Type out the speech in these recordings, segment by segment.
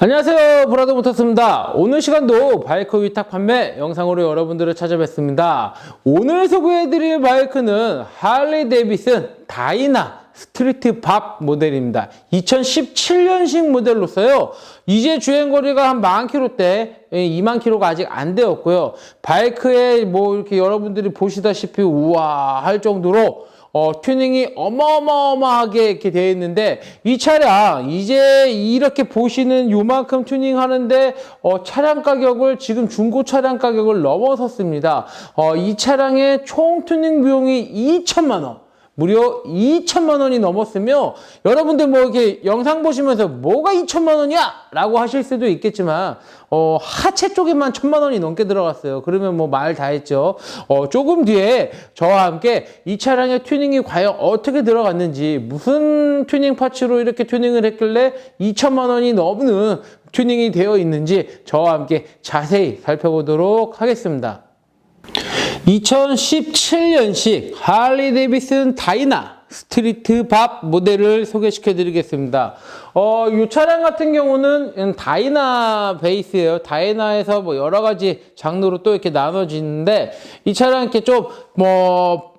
안녕하세요. 브라더 모터스입니다. 오늘 시간도 바이크 위탁 판매 영상으로 여러분들을 찾아뵙습니다. 오늘 소개해드릴 바이크는 할리 데이비슨 다이나 스트리트 밥 모델입니다. 2017년식 모델로서요. 이제 주행거리가 한 만 킬로대 2만 킬로가 아직 안 되었고요. 바이크에 뭐 이렇게 여러분들이 보시다시피 우와 할 정도로 어, 튜닝이 어마어마하게 이렇게 되어 있는데 이 차량 이제 이렇게 보시는 요만큼 튜닝 하는데 어, 차량 가격을 지금 중고 차량 가격을 넘어섰습니다. 어, 이 차량의 총 튜닝 비용이 2천만 원. 무려 2천만 원이 넘었으며 여러분들 뭐 이렇게 영상 보시면서 뭐가 2천만 원이야? 라고 하실 수도 있겠지만 어, 하체 쪽에만 천만 원이 넘게 들어갔어요. 그러면 뭐 말 다 했죠. 어, 조금 뒤에 저와 함께 이 차량의 튜닝이 과연 어떻게 들어갔는지 무슨 튜닝 파츠로 이렇게 튜닝을 했길래 2천만 원이 넘는 튜닝이 되어 있는지 저와 함께 자세히 살펴보도록 하겠습니다. 2017년식 할리 데이비슨 다이나 스트리트 밥 모델을 소개시켜 드리겠습니다. 어, 이 차량 같은 경우는 다이나 베이스예요. 다이나에서 뭐 여러 가지 장르로 또 이렇게 나눠지는데 이 차량 이렇게 좀뭐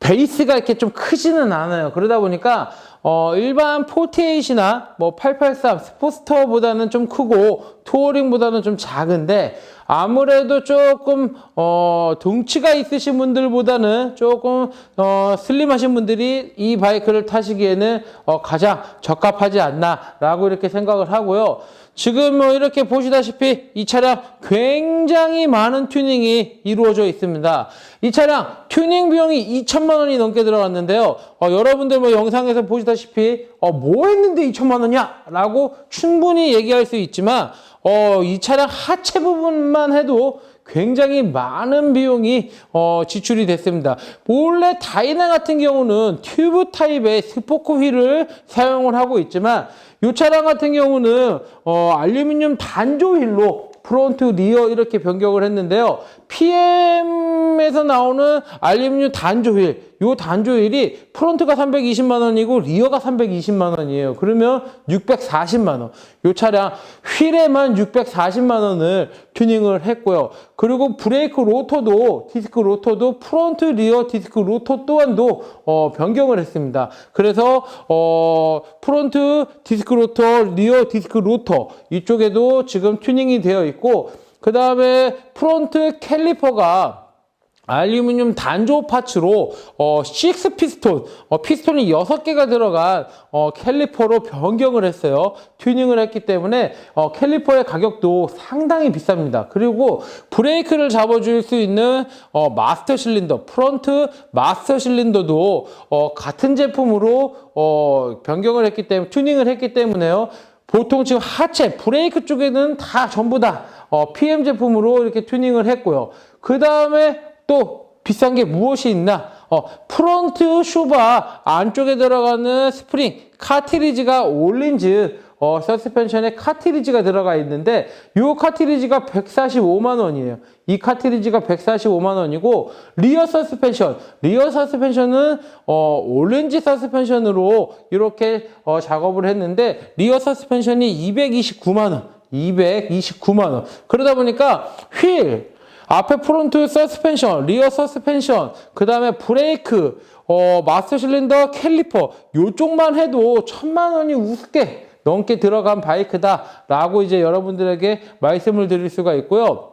베이스가 이렇게 좀 크지는 않아요. 그러다 보니까 어, 일반 48이나 뭐 883 스포스터보다는 좀 크고 투어링보다는 좀 작은데 아무래도 조금 어, 덩치가 있으신 분들보다는 조금 어, 슬림하신 분들이 이 바이크를 타시기에는 어, 가장 적합하지 않나라고 이렇게 생각을 하고요. 지금 뭐 이렇게 보시다시피 이 차량 굉장히 많은 튜닝이 이루어져 있습니다. 이 차량 튜닝 비용이 2천만 원이 넘게 들어갔는데요. 어, 여러분들 뭐 영상에서 보시다시피 어, 뭐 했는데 2천만 원이야? 라고 충분히 얘기할 수 있지만 어, 이 차량 하체 부분만 해도 굉장히 많은 비용이 어, 지출이 됐습니다. 원래 다이나 같은 경우는 튜브 타입의 스포크 휠을 사용을 하고 있지만 이 차량 같은 경우는 어, 알루미늄 단조 휠로 프론트, 리어 이렇게 변경을 했는데요. PM에서 나오는 알루미늄 단조 휠, 요 단조 휠이 프론트가 320만 원이고 리어가 320만 원이에요. 그러면 640만 원. 요 차량 휠에만 640만 원을 튜닝을 했고요. 그리고 브레이크 로터도 디스크 로터도 프론트, 리어 디스크 로터 또한도 어, 변경을 했습니다. 그래서 어, 프론트 디스크 로터, 리어 디스크 로터 이쪽에도 지금 튜닝이 되어 있고 그 다음에 프론트 캘리퍼가 알루미늄 단조 파츠로 어, 6 피스톤, 어, 피스톤이 6개가 들어간 어, 캘리퍼로 변경을 했어요. 튜닝을 했기 때문에 어, 캘리퍼의 가격도 상당히 비쌉니다. 그리고 브레이크를 잡아줄 수 있는 어, 마스터 실린더, 프론트 마스터 실린더도 어, 같은 제품으로 어, 변경을 했기 때문에 튜닝을 했기 때문에요. 보통 지금 하체, 브레이크 쪽에는 다 전부 다 어, PM 제품으로 이렇게 튜닝을 했고요. 그 다음에 또 비싼 게 무엇이 있나? 어, 프론트 슈바 안쪽에 들어가는 스프링 카티리지가 올린즈 어, 서스펜션에 카티리지가 들어가 있는데 이 카티리지가 145만 원이에요. 이 카티리지가 145만 원이고 리어 서스펜션, 리어 서스펜션은 어, 올렌지 서스펜션으로 이렇게 어, 작업을 했는데 리어 서스펜션이 229만 원, 229만 원. 그러다 보니까 휠 앞에 프론트 서스펜션, 리어 서스펜션, 그 다음에 브레이크, 어, 마스터 실린더, 캘리퍼 요쪽만 해도 천만 원이 우습게 넘게 들어간 바이크다라고 이제 여러분들에게 말씀을 드릴 수가 있고요.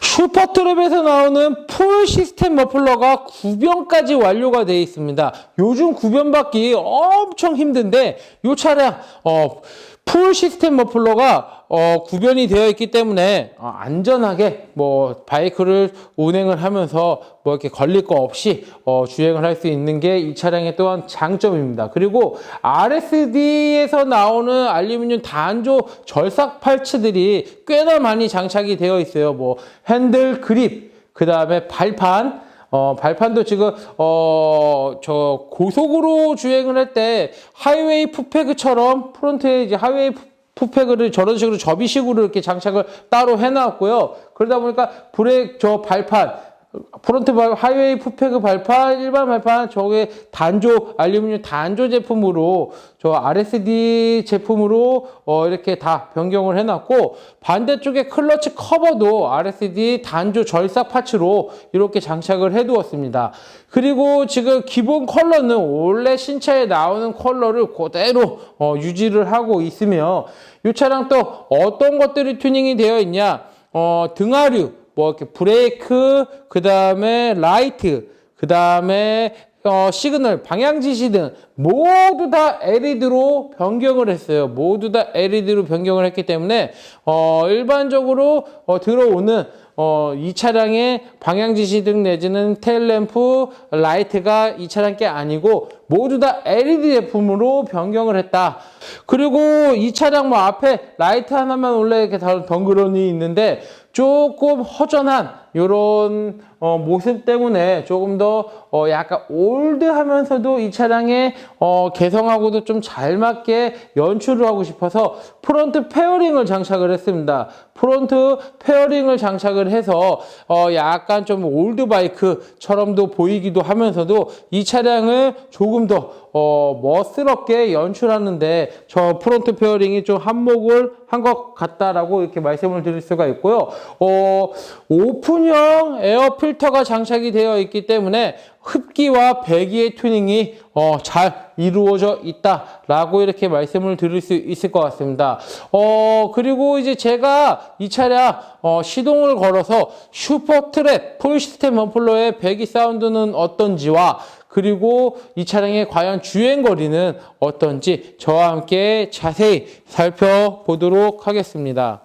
슈퍼트랩에서 나오는 풀 시스템 머플러가 구변까지 완료가 되어 있습니다. 요즘 구변 받기 엄청 힘든데 이 차량 어, 풀 시스템 머플러가 어, 구변이 되어 있기 때문에 어, 안전하게 뭐 바이크를 운행을 하면서 뭐 이렇게 걸릴 거 없이 어, 주행을 할 수 있는 게 이 차량의 또한 장점입니다. 그리고 RSD에서 나오는 알루미늄 단조 절삭 팔츠들이 꽤나 많이 장착이 되어 있어요. 뭐 핸들 그립, 그 다음에 발판, 어, 발판도 지금, 어, 저, 고속으로 주행을 할 때, 하이웨이 푸페그처럼 프론트에 이제 하이웨이 푸페 그를 저런 식으로 접이식으로 이렇게 장착을 따로 해놨고요. 그러다 보니까 브레이크, 저 발판, 프론트 발 하이웨이 푸페그 발판, 일반 발판, 저게 단조, 알루미늄 단조 제품으로, 저 RSD 제품으로, 어, 이렇게 다 변경을 해놨고, 반대쪽에 클러치 커버도 RSD 단조 절삭 파츠로 이렇게 장착을 해두었습니다. 그리고 지금 기본 컬러는 원래 신차에 나오는 컬러를 그대로 어, 유지를 하고 있으며, 이 차량 또 어떤 것들이 튜닝이 되어 있냐, 어, 등하류, 뭐 이렇게 브레이크, 그 다음에 라이트, 그 다음에 어, 시그널, 방향 지시 등 모두 다 LED로 변경을 했어요. 모두 다 LED로 변경을 했기 때문에 어, 일반적으로 어, 들어오는 어, 이 차량의 방향 지시 등 내지는 테일램프, 라이트가 이 차량 게 아니고 모두 다 LED 제품으로 변경을 했다. 그리고 이 차량 뭐 앞에 라이트 하나만 원래 이렇게 다 덩그러니 있는데 조금 허전한 이런 어, 모습 때문에 조금 더 어, 약간 올드하면서도 이 차량의 어, 개성하고도 좀 잘 맞게 연출을 하고 싶어서 프론트 페어링을 장착을 했습니다. 프론트 페어링을 장착을 해서 어, 약간 좀 올드 바이크처럼도 보이기도 하면서도 이 차량을 조금 더 어, 멋스럽게 연출하는데 저 프론트 페어링이 좀 한몫을 한 것 같다라고 이렇게 말씀을 드릴 수가 있고요. 어, 오픈 형 에어 필터가 장착이 되어 있기 때문에 흡기와 배기의 튜닝이 어, 잘 이루어져 있다라고 이렇게 말씀을 드릴 수 있을 것 같습니다. 어, 그리고 이제 제가 이 차량 어, 시동을 걸어서 슈퍼트랩 풀 시스템 머플러의 배기 사운드는 어떤지와 그리고 이 차량의 과연 주행 거리는 어떤지 저와 함께 자세히 살펴보도록 하겠습니다.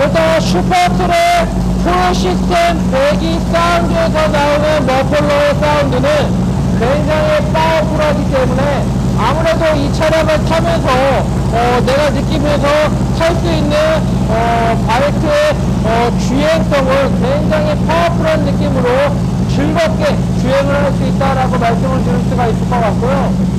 일단 슈퍼트랙 풀 시스템 배기 사운드에서 나오는 머플러의 사운드는 굉장히 파워풀하기 때문에 아무래도 이 차량을 타면서 어, 내가 느끼면서 탈 수 있는 어, 바이크의 어, 주행성을 굉장히 파워풀한 느낌으로 즐겁게 주행을 할 수 있다라고 말씀을 드릴 수가 있을 것 같고요.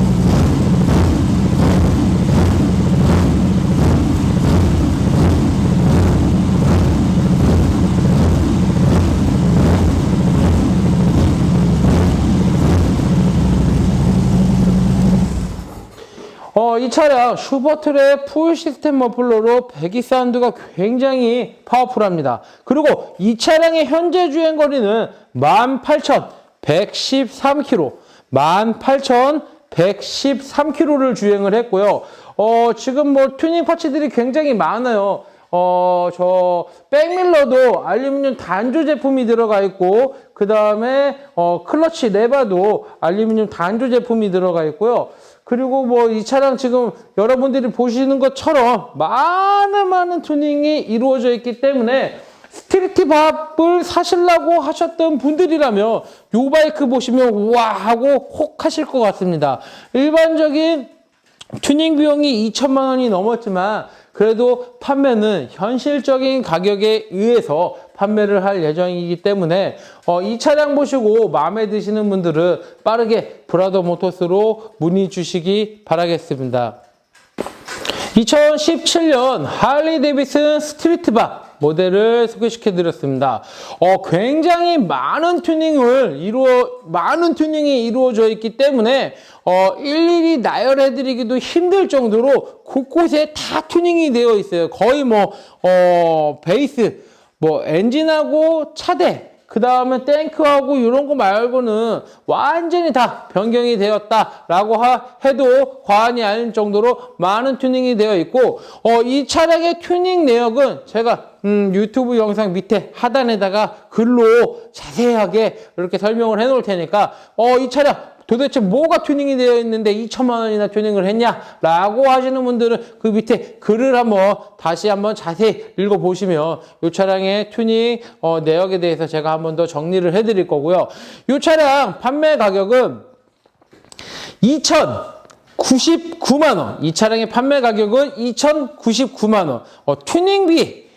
어, 이 차량 슈퍼트의 풀 시스템 머플러로 배기 사운드가 굉장히 파워풀합니다. 그리고 이 차량의 현재 주행 거리는 18,113km, 18,113km를 주행을 했고요. 어, 지금 뭐 튜닝 파츠들이 굉장히 많아요. 어, 저, 백밀러도 알루미늄 단조 제품이 들어가 있고, 그 다음에, 어, 클러치 레바도 알루미늄 단조 제품이 들어가 있고요. 그리고 뭐 이 차량 지금 여러분들이 보시는 것처럼 많은 많은 튜닝이 이루어져 있기 때문에 스트리트 밥을 사시려고 하셨던 분들이라면 요 바이크 보시면 우와 하고 혹 하실 것 같습니다. 일반적인 튜닝 비용이 2천만 원이 넘었지만 그래도 판매는 현실적인 가격에 의해서 판매를 할 예정이기 때문에 어, 이 차량 보시고 마음에 드시는 분들은 빠르게 브라더 모터스로 문의 주시기 바라겠습니다. 2017년 할리 데이비슨 스트리트박 모델을 소개시켜 드렸습니다. 어, 굉장히 많은 튜닝을 이루어, 많은 튜닝이 이루어져 있기 때문에, 어, 일일이 나열해 드리기도 힘들 정도로 곳곳에 다 튜닝이 되어 있어요. 거의 뭐, 어, 베이스, 뭐, 엔진하고 차대, 그 다음에 탱크하고 이런 거 말고는 완전히 다 변경이 되었다라고 하, 해도 과언이 아닐 정도로 많은 튜닝이 되어 있고 어, 이 차량의 튜닝 내역은 제가 음, 유튜브 영상 밑에 하단에다가 글로 자세하게 이렇게 설명을 해 놓을 테니까 어, 이 차량 도대체 뭐가 튜닝이 되어 있는데 2천만 원이나 튜닝을 했냐라고 하시는 분들은 그 밑에 글을 한번 다시 한번 자세히 읽어보시면 이 차량의 튜닝 어, 내역에 대해서 제가 한번 더 정리를 해드릴 거고요. 이 차량 판매 가격은 2,099만 원. 이 차량의 판매 가격은 2,099만 원. 어, 튜닝비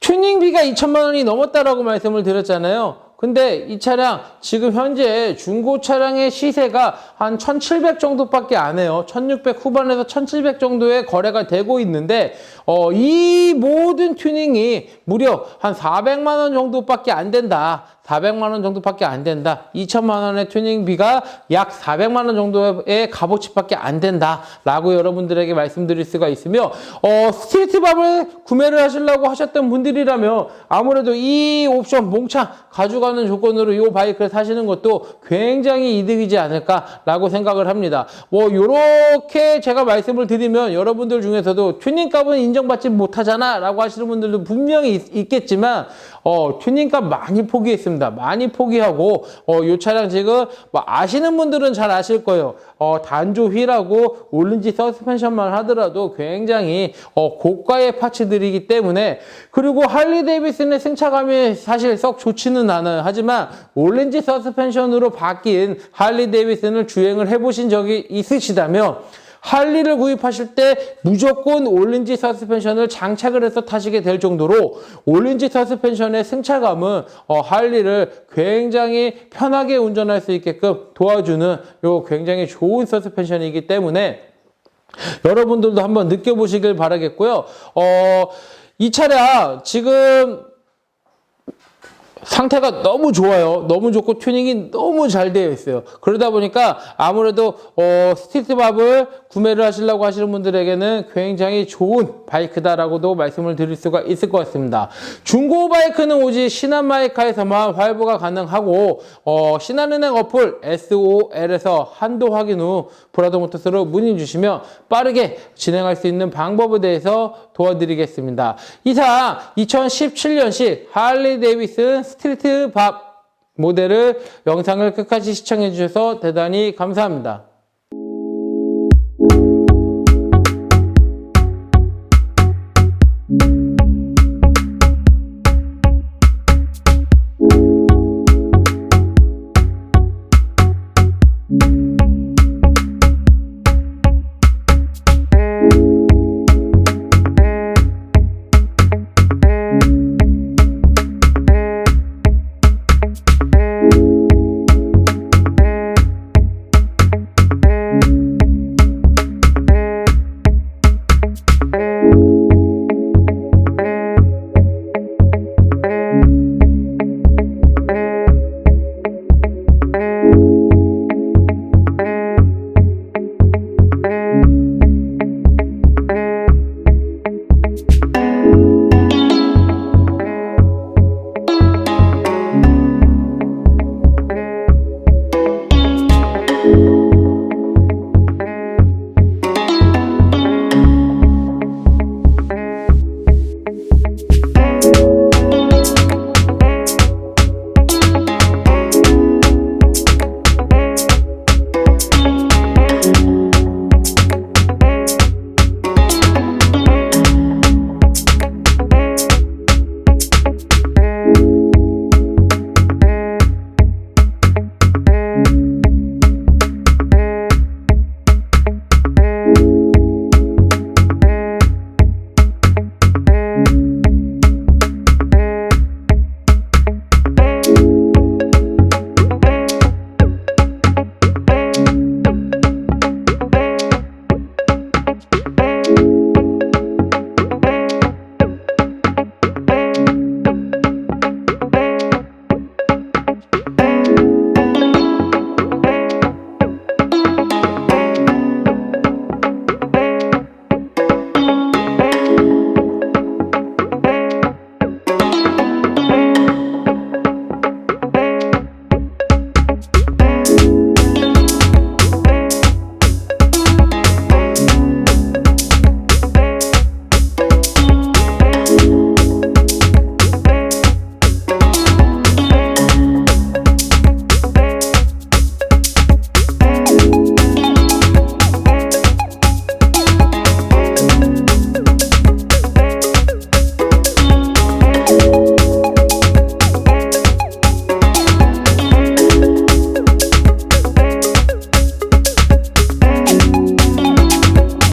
튜닝비가 2천만 원이 넘었다라고 말씀을 드렸잖아요. 근데 이 차량 지금 현재 중고 차량의 시세가 한 1,700 정도밖에 안 해요. 1,600 후반에서 1,700 정도의 거래가 되고 있는데 어, 이 모든 튜닝이 무려 한 400만 원 정도밖에 안 된다. 400만 원 정도밖에 안 된다. 2천만 원의 튜닝비가 약 400만 원 정도의 값어치밖에 안 된다라고 여러분들에게 말씀드릴 수가 있으며 어, 스트리트 밥을 구매를 하시려고 하셨던 분들이라면 아무래도 이 옵션 몽창 가져가는 조건으로 이 바이크를 사시는 것도 굉장히 이득이지 않을까라고 생각을 합니다. 뭐 요렇게 제가 말씀을 드리면 여러분들 중에서도 튜닝 값은 인정받지 못하잖아라고 하시는 분들도 분명히 있, 겠지만 어, 튜닝 값 많이 포기했습니다. 많이 포기하고 어, 요 차량 지금 뭐 아시는 분들은 잘 아실 거예요. 어, 단조 휠하고 올린지 서스펜션만 하더라도 굉장히 어, 고가의 파츠들이기 때문에 그리고 할리 데이비슨의 승차감이 사실 썩 좋지는 않아요. 하지만 올린지 서스펜션으로 바뀐 할리 데이비슨을 주행을 해보신 적이 있으시다면 할리를 구입하실 때 무조건 올린지 서스펜션을 장착을 해서 타시게 될 정도로 올린지 서스펜션의 승차감은 어, 할리를 굉장히 편하게 운전할 수 있게끔 도와주는 요 굉장히 좋은 서스펜션이기 때문에 여러분들도 한번 느껴보시길 바라겠고요. 어, 이 차량 지금 상태가 너무 좋아요. 너무 좋고 튜닝이 너무 잘 되어 있어요. 그러다 보니까 아무래도 어, 스트리트밥을 구매를 하시려고 하시는 분들에게는 굉장히 좋은 바이크다라고도 말씀을 드릴 수가 있을 것 같습니다. 중고 바이크는 오직 신한마이카에서만 활부가 가능하고 어, 신한은행 어플 SOL에서 한도 확인 후 브라더 모터스로 문의 주시면 빠르게 진행할 수 있는 방법에 대해서 도와드리겠습니다. 이상 2017년식 할리 데이비슨 스트리트 밥 모델을 영상을 끝까지 시청해 주셔서 대단히 감사합니다.